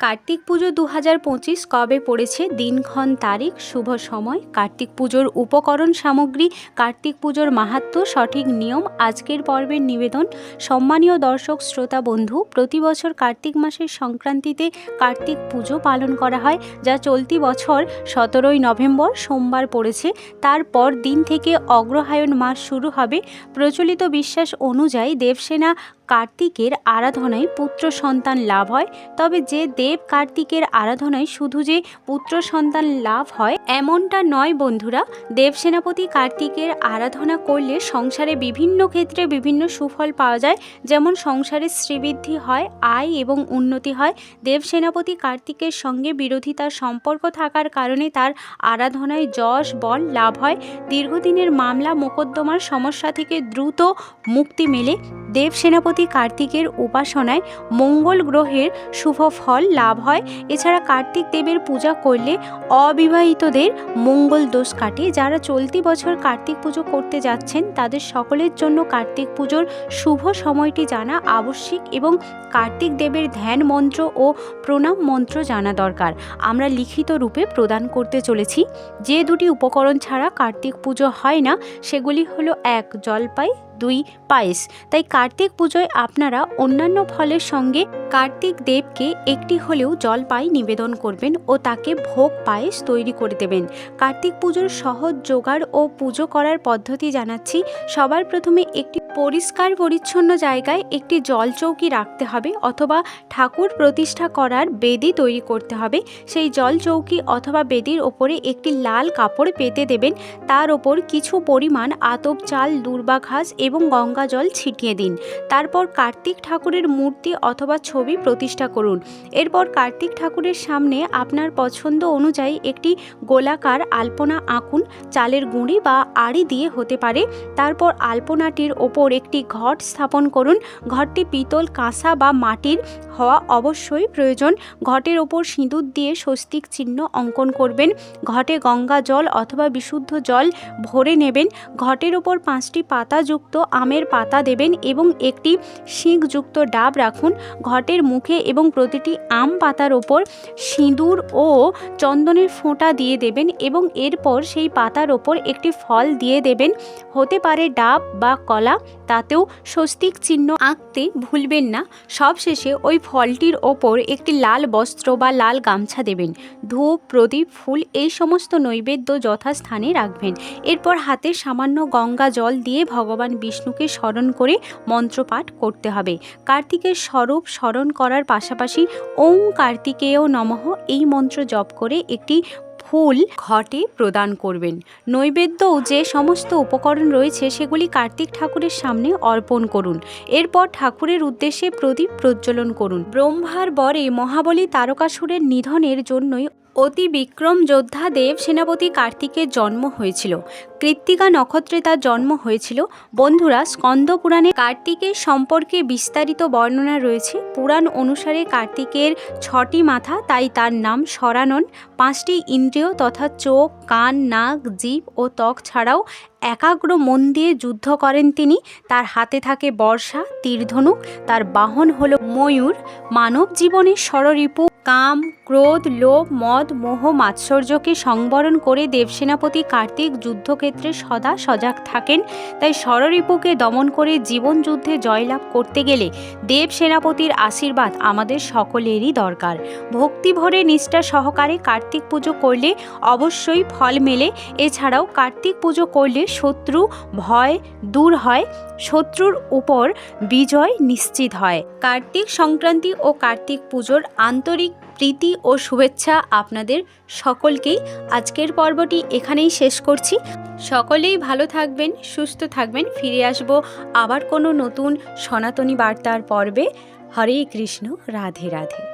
কার্তিক পুজো দু হাজার পঁচিশ কবে পড়েছে? দিনক্ষণ তারিখ, শুভ সময়, কার্তিক পুজোর উপকরণ সামগ্রী, কার্তিক পুজোর মাহাত্ম্য, সঠিক নিয়ম, আজকের পর্বের নিবেদন, সম্মানীয় দর্শক, শ্রোতা, বন্ধু, প্রতি বছর কার্তিক মাসের সংক্রান্তিতে কার্তিক পুজো পালন করা হয়, যা চলতি বছর সতেরোই নভেম্বর সোমবার পড়েছে। তারপর দিন থেকে অগ্রহায়ণ মাস শুরু হবে। প্রচলিত বিশ্বাস অনুযায়ী দেবসেনা কার্তিকের আরাধনায় পুত্র সন্তান লাভ হয়। তবে যে দেব কার্তিকের আরাধনায় শুধু যে পুত্র সন্তান লাভ হয়, এমনটা নয় বন্ধুরা। দেব সেনাপতি কার্তিকের আরাধনা করলে সংসারে বিভিন্ন ক্ষেত্রে বিভিন্ন সুফল পাওয়া যায়। যেমন সংসারে শ্রীবৃদ্ধি হয়, আয় এবং উন্নতি হয়। দেব সেনাপতি কার্তিকের সঙ্গে বিরোধিতার সম্পর্ক থাকার কারণে তার আরাধনায় যশ, বল লাভ হয়। দীর্ঘদিনের মামলা, মোকদ্দমার সমস্যা থেকে দ্রুত মুক্তি মেলে। দেব সেনাপতি কার্তিকের উপাসনায় মঙ্গল গ্রহের শুভ ফল লাভ হয়। এছাড়া কার্তিক দেবের পূজা করলে অবিবাহিতদের মঙ্গল দোষ কাটে। যারা চলতি বছর কার্তিক পুজো করতে যাচ্ছেন, তাদের সকলের জন্য কার্তিক পুজোর শুভ সময়টি জানা আবশ্যিক এবং কার্তিক দেবের ধ্যান মন্ত্র ও প্রণাম মন্ত্র জানা দরকার। আমরা লিখিত রূপে প্রদান করতে চলেছি। যে দুটি উপকরণ ছাড়া কার্তিক পুজো হয় না, সেগুলি হলো এক, জলপাই দুই পায়েস। তাই কার্তিক পুজোয় আপনারা অন্যান্য ফলের সঙ্গে কার্তিক দেবকে একটি হলেও জলপাই নিবেদন করবেন ও তাকে ভোগ পায়েস তৈরি করে দেবেন। কার্তিক পুজোর সহজ জোগাড় ও পুজো করার পদ্ধতি জানাচ্ছি। সবার প্রথমে একটি পরিষ্কার পরিচ্ছন্ন জায়গায় একটি জল চৌকি রাখতে হবে অথবা ঠাকুর প্রতিষ্ঠা করার বেদি তৈরি করতে হবে। সেই জল চৌকি অথবা বেদির ওপরে একটি লাল কাপড় পেতে দেবেন। তার ওপর কিছু পরিমাণ আতপ চাল দূর্বা ঘাস এবং গঙ্গা জল ছিটিয়ে দিন। তারপর কার্তিক ঠাকুরের মূর্তি অথবা ছবি প্রতিষ্ঠা করুন। এরপর কার্তিক ঠাকুরের সামনে আপনার পছন্দ অনুযায়ী একটি গোলাকার আলপনা আঁকুন, চালের গুঁড়ি বা আড়ি দিয়ে হতে পারে। তারপর আলপনাটির ওপর একটি ঘট স্থাপন করুন। ঘরটি পিতল কাঁসা বা মাটির হওয়া অবশ্যই প্রয়োজন। ঘটের ওপর সিঁদুর দিয়ে স্বস্তিক চিহ্ন অঙ্কন করবেন। ঘটে গঙ্গা জল অথবা বিশুদ্ধ জল ভরে নেবেন। ঘটের ওপর পাঁচটি পাতাযুক্ত আমের পাতা দেবেন এবং একটি শিংযুক্ত ডাব রাখুন। ঘটের মুখে এবং প্রতিটি আম পাতার ওপর সিঁদুর ও চন্দনের ফোঁটা দিয়ে দেবেন এবং এরপর সেই পাতার ওপর একটি ফল দিয়ে দেবেন। হতে পারে ডাব বা কলা, তাতেও স্বস্তিক চিহ্ন আঁকতে ভুলবেন না। সবশেষে ওই ফলটির ওপর একটি লাল বস্ত্র বা লাল গামছা দেবেন। ধূপ, প্রদীপ, ফুল এই সমস্ত নৈবেদ্য যথাস্থানে রাখবেন। এরপর হাতে সামান্য গঙ্গা জল দিয়ে ভগবান বিষ্ণুকে স্মরণ করে মন্ত্রপাঠ করতে হবে। কার্তিকের স্বরূপ স্মরণ করার পাশাপাশি ওং কার্তিকেয় নমঃ এই মন্ত্র জপ করে একটি ফুল ঘটে প্রদান করবেন। নৈবেদ্যও যে সমস্ত উপকরণ রয়েছে সেগুলি কার্তিক ঠাকুরের সামনে অর্পণ করুন। এরপর ঠাকুরের উদ্দেশ্যে প্রদীপ প্রজ্বলন করুন। ব্রহ্মার বরে মহাবলী তারকাসুরের নিধনের জন্যই অতি বিক্রম যোদ্ধা দেব সেনাপতি কার্তিকের জন্ম হয়েছিল। কৃত্তিকা নক্ষত্রে তার জন্ম হয়েছিল। বন্ধুরা, স্কন্দ পুরাণে কার্তিকের সম্পর্কে বিস্তারিত বর্ণনা রয়েছে। পুরাণ অনুসারে কার্তিকের ছটি মাথা, তাই তার নাম সরানন পাঁচটি ইন্দ্রিয় তথা চোখ, কান, নাক জীব ও ত্বক ছাড়াও একাগ্র মন দিয়ে যুদ্ধ করেন তিনি। তার হাতে থাকে বর্ষা, তীরধনুক। তার বাহন হল ময়ূর। মানব জীবনের ষড়রিপু কাম, ক্রোধ, লোভ, মদ, মোহ, মাৎসর্যকে সংবরণ করে দেবসেনাপতি কার্তিক যুদ্ধক্ষেত্রে সদা সজাগ থাকেন। তাই ষড়রিপুকে দমন করে জীবন যুদ্ধে জয়লাভ করতে গেলে দেব সেনাপতির আশীর্বাদ আমাদের সকলেরই দরকার। ভক্তি ভরে নিষ্ঠা সহকারে কার্তিক পুজো করলে অবশ্যই ফল মেলে। এছাড়াও কার্তিক পুজো করলে শত্রু ভয় দূর হয়, শত্রুর উপর বিজয় নিশ্চিত হয়। কার্তিক সংক্রান্তি ও কার্তিক পুজোর আন্তরিক প্রীতি ও শুভেচ্ছা আপনাদের সকলকেই। আজকের পর্বটি এখানেই শেষ করছি। সকলেই ভালো থাকবেন, সুস্থ থাকবেন। ফিরে আসব আবার কোনো নতুন সনাতনী বার্তার পর্বে। হরে কৃষ্ণ, রাধে রাধে।